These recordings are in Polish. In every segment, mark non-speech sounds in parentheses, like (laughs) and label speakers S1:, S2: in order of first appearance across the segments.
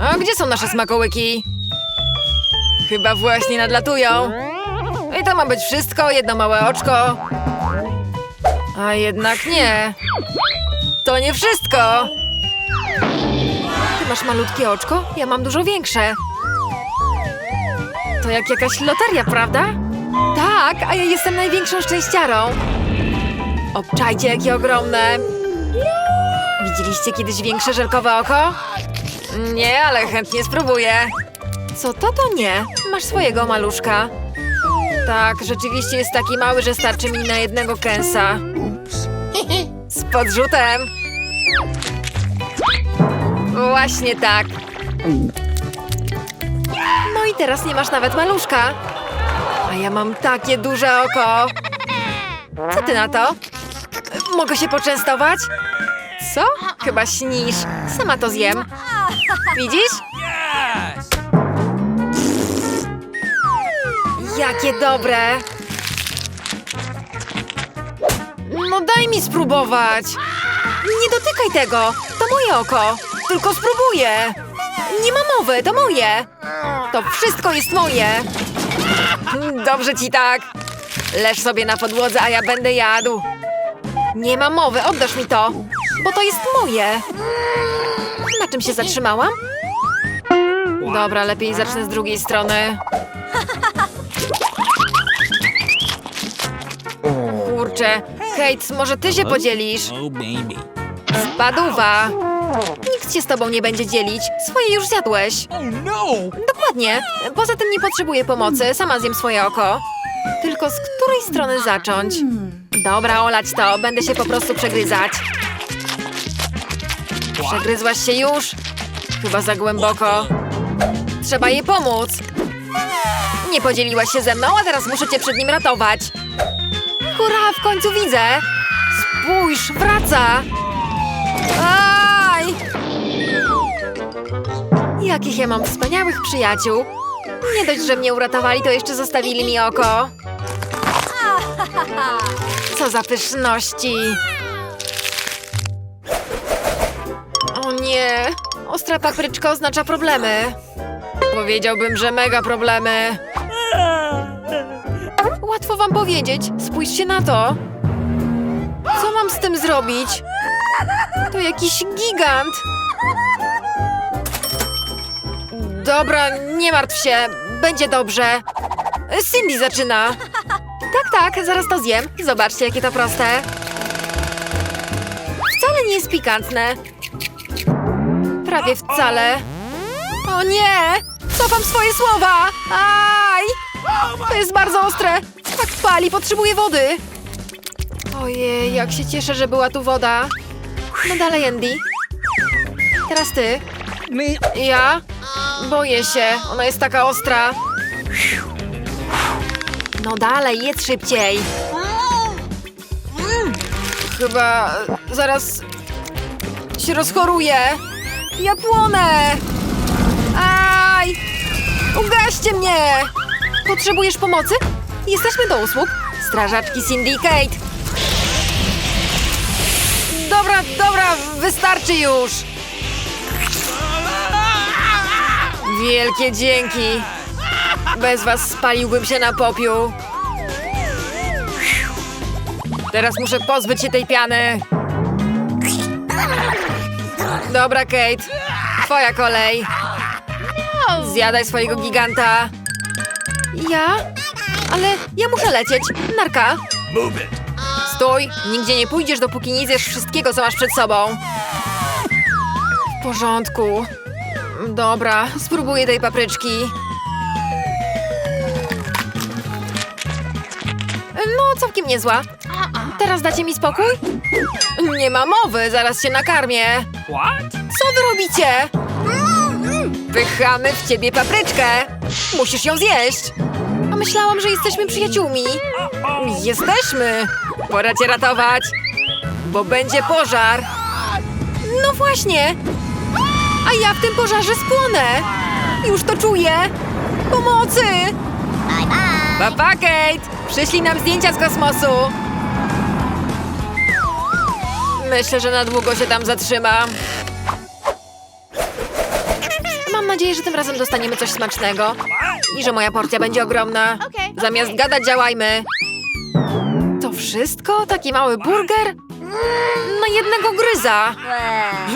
S1: A gdzie są nasze smakołyki? Chyba właśnie nadlatują. I to ma być wszystko, jedno małe oczko. A jednak nie. To nie wszystko. Ty masz malutkie oczko, ja mam dużo większe. To jak jakaś loteria, prawda? Tak, a ja jestem największą szczęściarą. Obczajcie, jakie ogromne. Widzieliście kiedyś większe żelkowe oko? Nie, ale chętnie spróbuję. Co to, to nie. Masz swojego maluszka. Tak, rzeczywiście jest taki mały, że starczy mi na jednego kęsa. Z podrzutem. Właśnie tak. No i teraz nie masz nawet maluszka. A ja mam takie duże oko. Co ty na to? Mogę się poczęstować? Co? Chyba śnisz. Sama to zjem. Widzisz? Jakie dobre! No daj mi spróbować! Nie dotykaj tego! To moje oko! Tylko spróbuję! Nie ma mowy, to moje! To wszystko jest moje! Dobrze ci tak! Leż sobie na podłodze, a ja będę jadł. Nie ma mowy, oddasz mi to! Bo to jest moje! Czym się zatrzymałam? Dobra, lepiej zacznę z drugiej strony. Kurczę, Kate, może ty się podzielisz?
S2: Oh.
S1: Spadówa! Nikt się z tobą nie będzie dzielić. Swoje już zjadłeś.
S2: Oh, no!
S1: Dokładnie. Poza tym nie potrzebuję pomocy. Sama zjem swoje oko. Tylko z której strony zacząć? Dobra, olać to. Będę się po prostu przegryzać. Przegryzłaś się już? Chyba za głęboko. Trzeba jej pomóc. Nie podzieliłaś się ze mną, a teraz muszę cię przed nim ratować. Hurra, w końcu widzę! Spójrz, wraca! Aj! Jakich ja mam wspaniałych przyjaciół! Nie dość, że mnie uratowali, to jeszcze zostawili mi oko. Co za pyszności! Nie! Ostra papryczka oznacza problemy. Powiedziałbym, że mega problemy. Łatwo wam powiedzieć. Spójrzcie na to. Co mam z tym zrobić? To jakiś gigant. Dobra, nie martw się. Będzie dobrze. Cindy zaczyna. Tak, tak, zaraz to zjem. Zobaczcie, jakie to proste. Wcale nie jest pikantne. Prawie wcale. O nie! Cofam swoje słowa! Aj! To jest bardzo ostre! Tak pali, potrzebuję wody! Ojej, jak się cieszę, że była tu woda. No dalej, Andy. Teraz ty. Ja? Boję się, ona jest taka ostra. No dalej, jedz szybciej. Chyba zaraz się rozchoruję. Ja płonę! Aj! Ugaście mnie! Potrzebujesz pomocy? Jesteśmy do usług. Strażaczki Syndicate. Dobra, dobra, wystarczy już. Wielkie dzięki. Bez was spaliłbym się na popiół. Teraz muszę pozbyć się tej piany. Dobra, Kate. Twoja kolej. Zjadaj swojego giganta. Ja? Ale ja muszę lecieć. Narka. Stój! Nigdzie nie pójdziesz, dopóki nie zjesz wszystkiego, co masz przed sobą. W porządku. Dobra, spróbuję tej papryczki. No, całkiem niezła. Teraz dacie mi spokój? Nie ma mowy, zaraz się nakarmię.
S2: What?
S1: Co wy robicie? Pychamy w ciebie papryczkę. Musisz ją zjeść. A myślałam, że jesteśmy przyjaciółmi. Jesteśmy. Pora cię ratować. Bo będzie pożar. No właśnie. A ja w tym pożarze spłonę. Już to czuję. Pomocy. Papa, Kate. Przyszli nam zdjęcia z kosmosu. Myślę, że na długo się tam zatrzymam. nadzieję, że tym razem dostaniemy coś smacznego. I że moja porcja będzie ogromna. Zamiast gadać, działajmy. To wszystko? Taki mały burger? Na jednego gryza.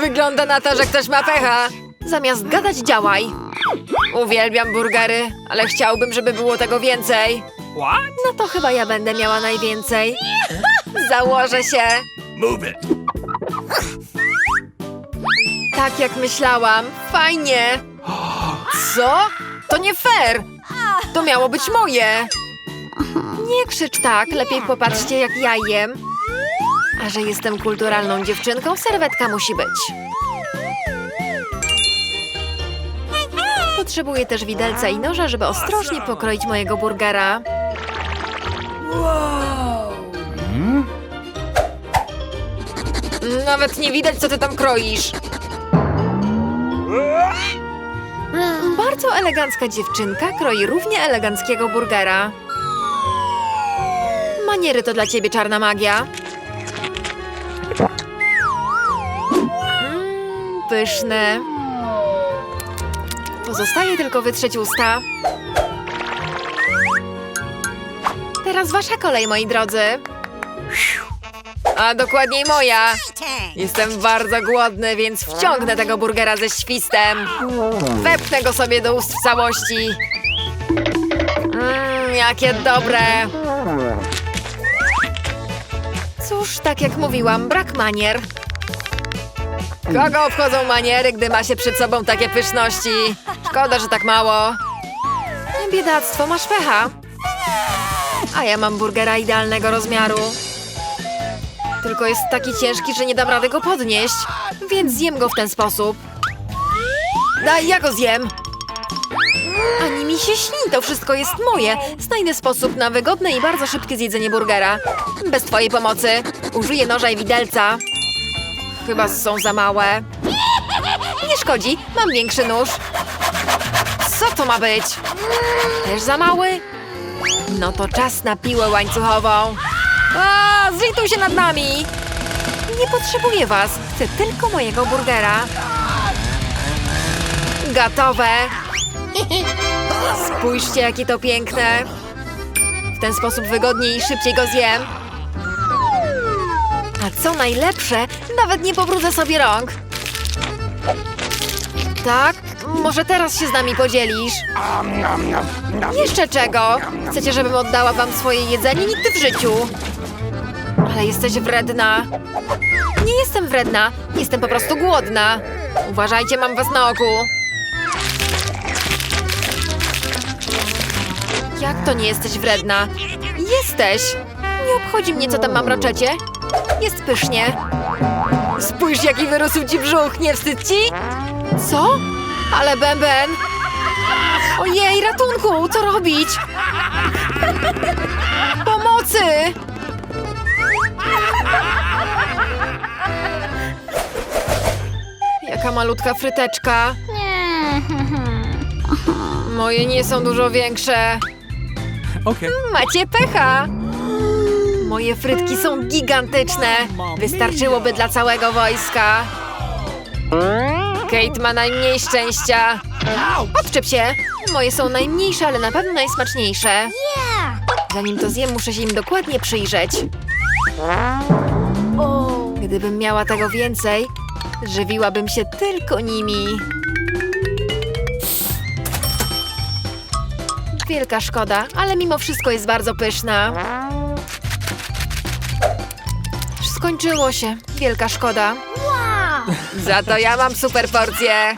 S1: Wygląda na to, że ktoś ma pecha. Zamiast gadać, działaj. Uwielbiam burgery, ale chciałbym, żeby było tego więcej. No to chyba ja będę miała najwięcej. Założę się.
S3: Move it.
S1: Tak jak myślałam. Fajnie. Co? To nie fair. To miało być moje. Nie krzycz tak, lepiej popatrzcie jak ja jem. A że jestem kulturalną dziewczynką, serwetka musi być. Potrzebuję też widelca i noża, żeby ostrożnie pokroić mojego burgera. Nawet nie widać, co ty tam kroisz. Bardzo elegancka dziewczynka kroi równie eleganckiego burgera. Maniery to dla ciebie czarna magia. Mmm, pyszne. Pozostaje tylko wytrzeć usta. Teraz wasza kolej, moi drodzy. A dokładniej moja. Jestem bardzo głodny, więc wciągnę tego burgera ze świstem. Wepnę go sobie do ust w całości. Mmm, jakie dobre. Cóż, tak jak mówiłam, brak manier. Kogo obchodzą maniery, gdy ma się przed sobą takie pyszności? Szkoda, że tak mało. Biedactwo, masz pecha. A ja mam burgera idealnego rozmiaru. Tylko jest taki ciężki, że nie dam rady go podnieść. Więc zjem go w ten sposób. Daj, ja go zjem. Ani mi się śni, to wszystko jest moje. Znajdę sposób na wygodne i bardzo szybkie zjedzenie burgera. Bez twojej pomocy. Użyję noża i widelca. Chyba są za małe. Nie szkodzi, mam większy nóż. Co to ma być? Też za mały? No to czas na piłę łańcuchową. A, zlituj się nad nami! Nie potrzebuję was, chcę tylko mojego burgera. Gotowe! Spójrzcie, jakie to piękne. W ten sposób wygodniej i szybciej go zjem. A co najlepsze, nawet nie pobrudzę sobie rąk. Tak? Może teraz się z nami podzielisz? Jeszcze czego? Chcecie, żebym oddała wam swoje jedzenie? Nigdy w życiu. Ale jesteś wredna. Nie jestem wredna, jestem po prostu głodna. Uważajcie, mam was na oku. Jak to nie jesteś wredna? Jesteś! Nie obchodzi mnie, co tam mam roczecie. Jest pysznie. Spójrz, jaki wyrósł ci brzuch, nie wstyd ci? Co? Ale bęben! Ojej, ratunku! Co robić? (laughs) Pomocy! Jaka malutka fryteczka. Moje nie są dużo większe.
S3: Okay.
S1: Macie pecha! Moje frytki są gigantyczne. Wystarczyłoby dla całego wojska. Kate ma najmniej szczęścia. Odczep się! Moje są najmniejsze, ale na pewno najsmaczniejsze. Zanim to zjem, muszę się im dokładnie przyjrzeć. Gdybym miała tego więcej, żywiłabym się tylko nimi. Wielka szkoda, ale mimo wszystko jest bardzo pyszna. Skończyło się. Wielka szkoda. Za to ja mam super porcję.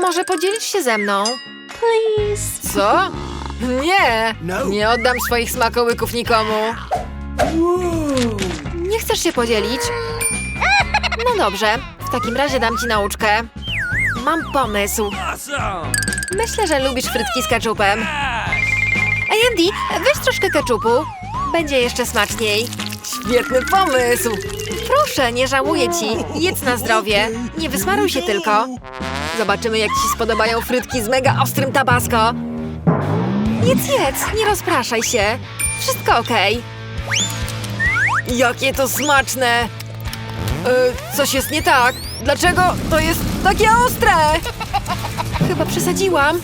S1: Może podzielić się ze mną?
S2: Please.
S1: Co? Nie! Nie oddam swoich smakołyków nikomu. Nie chcesz się podzielić? No dobrze, w takim razie dam ci nauczkę. Mam pomysł. Myślę, że lubisz frytki z keczupem. Ej, Andy, weź troszkę keczupu. Będzie jeszcze smaczniej. Świetny pomysł! Proszę, nie żałuję ci. Jedz na zdrowie. Nie wysmaruj się tylko. Zobaczymy, jak ci spodobają frytki z mega ostrym tabasco. Jedz, jedz, nie rozpraszaj się. Wszystko okej. Jakie to smaczne! E, coś jest nie tak. Dlaczego to jest takie ostre? Chyba przesadziłam.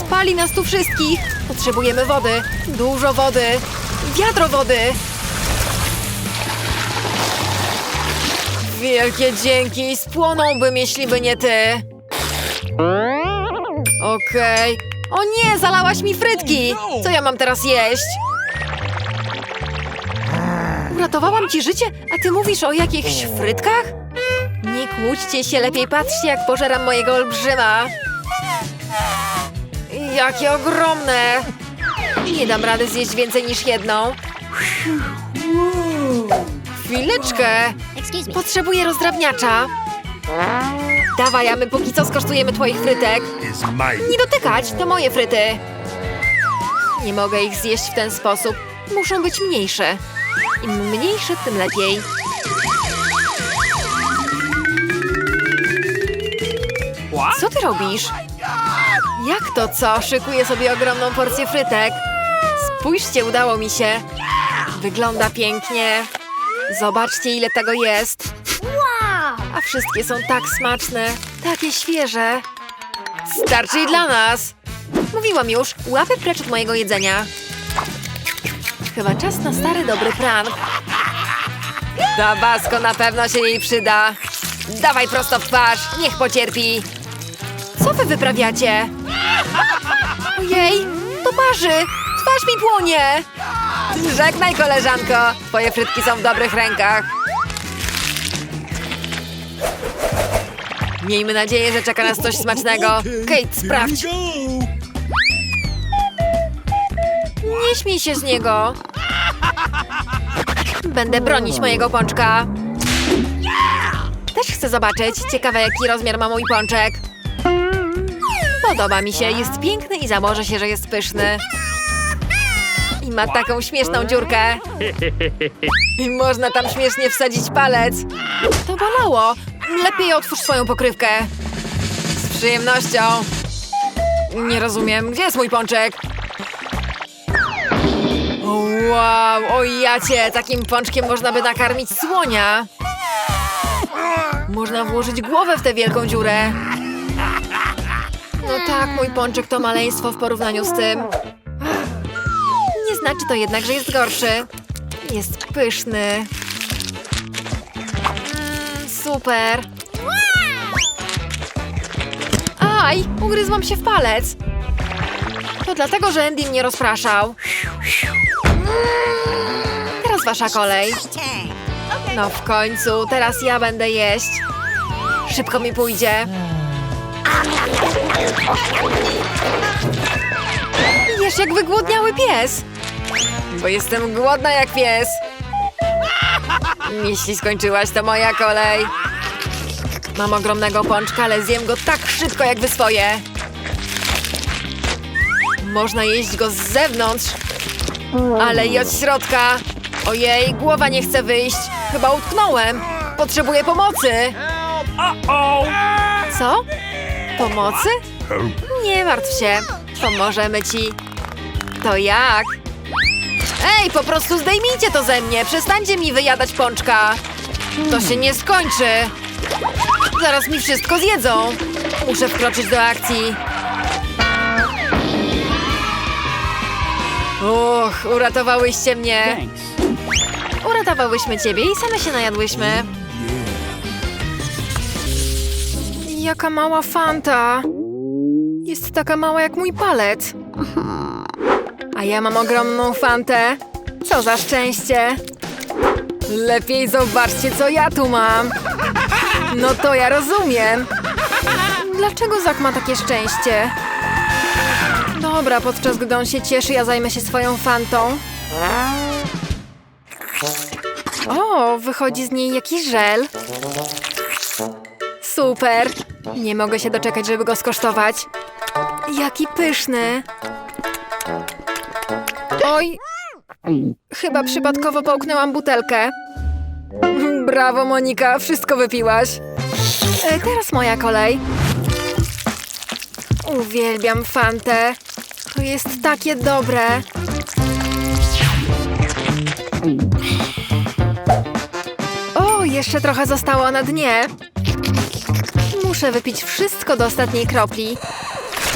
S1: Spali nas tu wszystkich. Potrzebujemy wody. Dużo wody. Wiadro wody. Wielkie dzięki. Spłonąłbym, jeśli by nie ty. Okej. O nie, zalałaś mi frytki. Co ja mam teraz jeść? Uratowałam ci życie, a ty mówisz o jakichś frytkach? Nie kłóćcie się, lepiej patrzcie, jak pożeram mojego olbrzyma. Jakie ogromne! Nie dam rady zjeść więcej niż jedną. Chwileczkę! Potrzebuję rozdrabniacza. Dawaj, a my póki co skosztujemy twoich frytek. Nie dotykać, to moje fryty. Nie mogę ich zjeść w ten sposób. Muszą być mniejsze. Im mniejsze, tym lepiej. Co ty robisz? Jak to co? Szykuję sobie ogromną porcję frytek. Spójrzcie, udało mi się. Wygląda pięknie. Zobaczcie, ile tego jest. Wszystkie są tak smaczne, takie świeże. Starczy i dla nas. Mówiłam już, łapy precz od mojego jedzenia. Chyba czas na stary dobry prank. Tabasco na pewno się jej przyda. Dawaj prosto w twarz, niech pocierpi. Co wy wyprawiacie? Ojej, to parzy! Twarz mi płonie! Żegnaj, koleżanko! Twoje frytki są w dobrych rękach. Miejmy nadzieję, że czeka nas coś smacznego. Kate, sprawdź. Nie śmiej się z niego. Będę bronić mojego pączka. Też chcę zobaczyć. Ciekawe, jaki rozmiar ma mój pączek. Podoba mi się. Jest piękny i założę się, że jest pyszny. I ma taką śmieszną dziurkę. I można tam śmiesznie wsadzić palec. To bolało. Lepiej otwórz swoją pokrywkę. Z przyjemnością. Nie rozumiem. Gdzie jest mój pączek? Wow, o jacie, takim pączkiem można by nakarmić słonia. Można włożyć głowę w tę wielką dziurę. No tak, mój pączek to maleństwo w porównaniu z tym. Nie znaczy to jednak, że jest gorszy. Jest pyszny. Super. Aj, ugryzłam się w palec. To dlatego, że Andy mnie rozpraszał. Teraz wasza kolej. No w końcu, teraz ja będę jeść. Szybko mi pójdzie. Jesz jak wygłodniały pies. Bo jestem głodna jak pies. Jeśli skończyłaś, to moja kolej. Mam ogromnego pączka, ale zjem go tak szybko jak wy swoje. Można jeść go z zewnątrz, ale i od środka. Ojej, głowa nie chce wyjść. Chyba utknąłem. Potrzebuję pomocy. Co? Pomocy? Nie martw się. Pomożemy ci. To jak? Ej, po prostu zdejmijcie to ze mnie. Przestańcie mi wyjadać pączka. To się nie skończy. Zaraz mi wszystko zjedzą. Muszę wkroczyć do akcji. Uch, uratowałyście mnie. Uratowałyśmy ciebie i same się najadłyśmy. Jaka mała fanta. Jest taka mała jak mój palec. A ja mam ogromną fantę. Co za szczęście. Lepiej zobaczcie, co ja tu mam. No to ja rozumiem. Dlaczego Zak ma takie szczęście? Dobra, podczas gdy on się cieszy, ja zajmę się swoją fantą. O, wychodzi z niej jakiś żel. Super! Nie mogę się doczekać, żeby go skosztować. Jaki pyszny! Oj! Chyba przypadkowo połknęłam butelkę. Brawo, Monika, wszystko wypiłaś. E, teraz moja kolej. Uwielbiam fantę. To jest takie dobre. O, jeszcze trochę zostało na dnie. Muszę wypić wszystko do ostatniej kropli.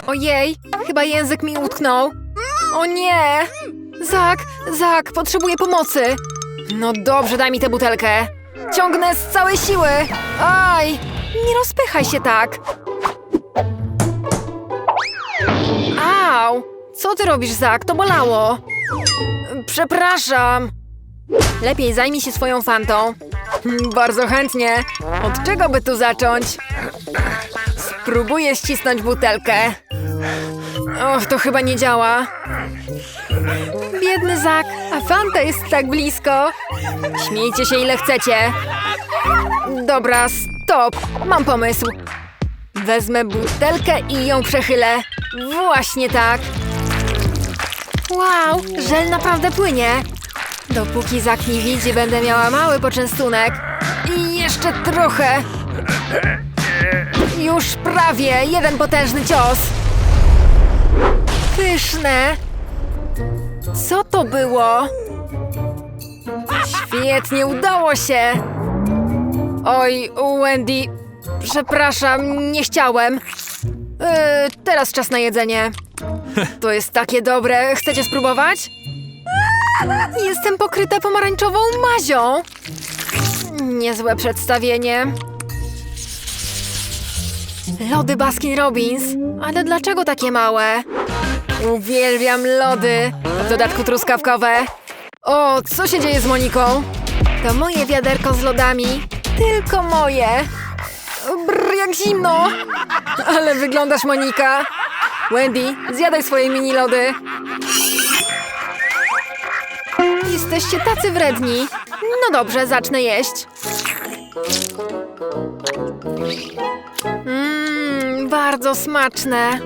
S1: Ojej, chyba język mi utknął. O nie! Zak, Zak, potrzebuję pomocy. No dobrze, daj mi tę butelkę. Ciągnę z całej siły. Aj, nie rozpychaj się tak. Au! Co ty robisz, Zak? To bolało. Przepraszam. Lepiej zajmij się swoją fantą. Hmm, Bardzo chętnie. Od czego by tu zacząć? Spróbuję ścisnąć butelkę. Och, to chyba nie działa. Biedny Zak, a fanta jest tak blisko. Śmiejcie się ile chcecie. Dobra, stop. Mam pomysł. Wezmę butelkę i ją przechylę. Właśnie tak. Wow, żel naprawdę płynie. Dopóki Zak nie widzi, będę miała mały poczęstunek. I jeszcze trochę. Już prawie. Jeden potężny cios. Pyszne. Co to było? Świetnie, udało się. Oj, Wendy, przepraszam, nie chciałem. Yy, teraz czas na jedzenie. (laughs) To jest takie dobre. Chcecie spróbować? Jestem pokryta pomarańczową mazią. Niezłe przedstawienie. Lody Baskin Robbins. Ale dlaczego takie małe? Uwielbiam lody. W dodatku truskawkowe. O, co się dzieje z Moniką? To moje wiaderko z lodami. Tylko moje. Brr, jak zimno. Ale wyglądasz, Monika. Wendy, zjadaj swoje mini lody. Jesteście tacy wredni. No dobrze, zacznę jeść. Mmm, bardzo smaczne.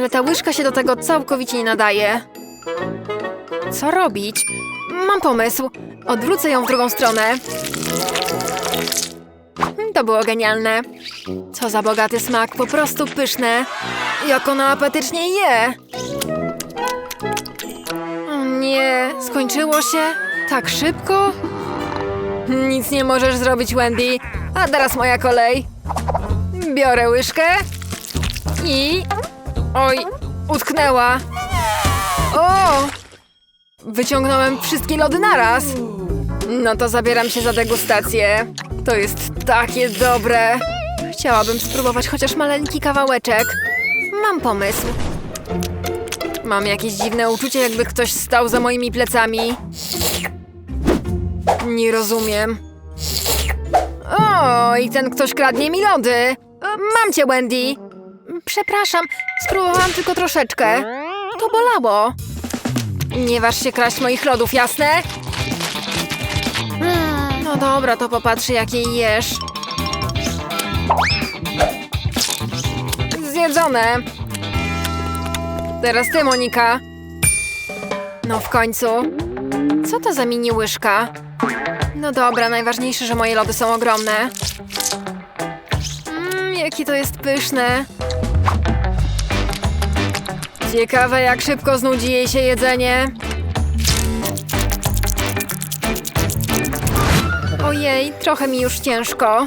S1: Ale ta łyżka się do tego całkowicie nie nadaje. Co robić? Mam pomysł. Odwrócę ją w drugą stronę. To było genialne. Co za bogaty smak, po prostu pyszne. Jak ona apetycznie je. Nie, skończyło się? Tak szybko? Nic nie możesz zrobić, Wendy. A teraz moja kolej. Biorę łyżkę i... Oj, utknęła. O! Wyciągnąłem wszystkie lody naraz. No to zabieram się za degustację. To jest takie dobre. Chciałabym spróbować chociaż maleńki kawałeczek. Mam pomysł. Mam jakieś dziwne uczucie, jakby ktoś stał za moimi plecami. Nie rozumiem. O, i ten ktoś kradnie mi lody. Mam cię, Wendy. Przepraszam, spróbowałam tylko troszeczkę. To bolało. Nie waż się kraść moich lodów, jasne? Mm, no dobra, to popatrzę, jakie jesz. Zjedzone. Teraz ty, Monika. No w końcu. Co to za mini łyżka? No dobra, najważniejsze, że moje lody są ogromne. Mmm, jakie to jest pyszne. Ciekawe, jak szybko znudzi jej się jedzenie. Ojej, trochę mi już ciężko.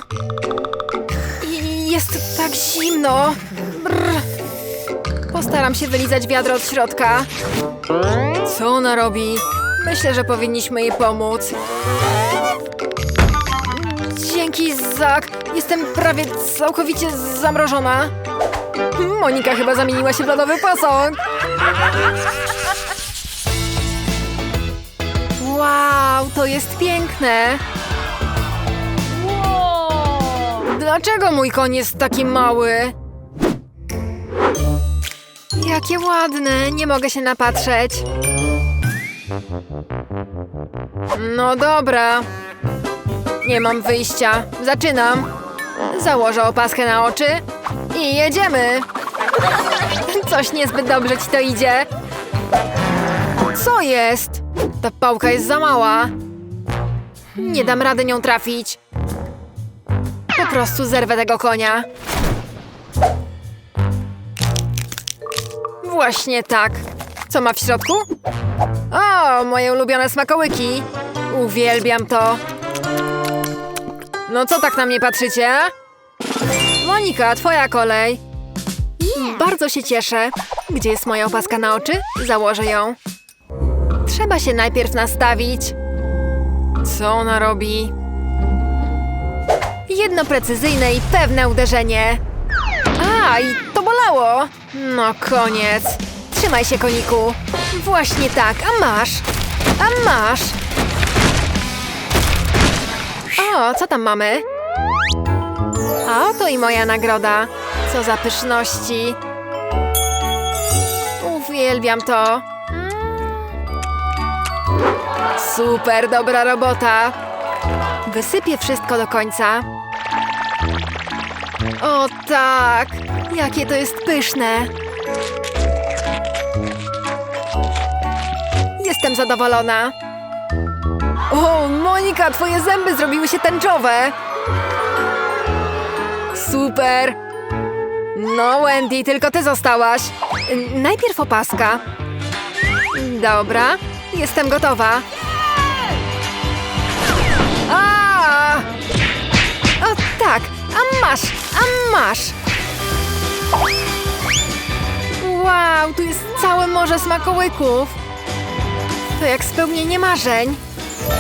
S1: I jest tak zimno. Brr. Postaram się wylizać wiadro od środka. Co ona robi? Myślę, że powinniśmy jej pomóc. Dzięki, Zak. Jestem prawie całkowicie zamrożona. Monika chyba zamieniła się w lodowy posąg. Wow, to jest piękne. Dlaczego mój koń jest taki mały? Jakie ładne, nie mogę się napatrzeć. No dobra. Nie mam wyjścia. Zaczynam. Założę opaskę na oczy i jedziemy. Coś niezbyt dobrze ci to idzie. Co jest? Ta pałka jest za mała. Nie dam rady nią trafić. Po prostu zerwę tego konia. Właśnie tak. Co ma w środku? O, moje ulubione smakołyki. Uwielbiam to. No co tak na mnie patrzycie? Monika, twoja kolej. Bardzo się cieszę. Gdzie jest moja opaska na oczy? Założę ją. Trzeba się najpierw nastawić. Co ona robi? Jedno precyzyjne i pewne uderzenie. A, i to bolało. No koniec. Trzymaj się, koniku. Właśnie tak, a masz. A masz. O, co tam mamy? A oto i moja nagroda. Co za pyszności. Uwielbiam to. Mm. Super, dobra robota. Wysypię wszystko do końca. O tak! Jakie to jest pyszne! Jestem zadowolona. O, Monika, twoje zęby zrobiły się tęczowe! Super! No, Wendy, tylko ty zostałaś. Najpierw opaska. Dobra, jestem gotowa. A! O tak, a masz, a masz. Wow, tu jest całe morze smakołyków. To jak spełnienie marzeń.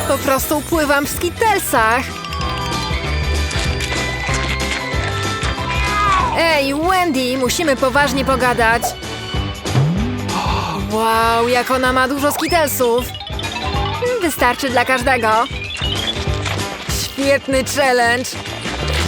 S1: Po prostu pływam w skitelsach. Ej, Wendy, musimy poważnie pogadać. Wow, jak ona ma dużo skitelsów. Wystarczy dla każdego. Świetny challenge.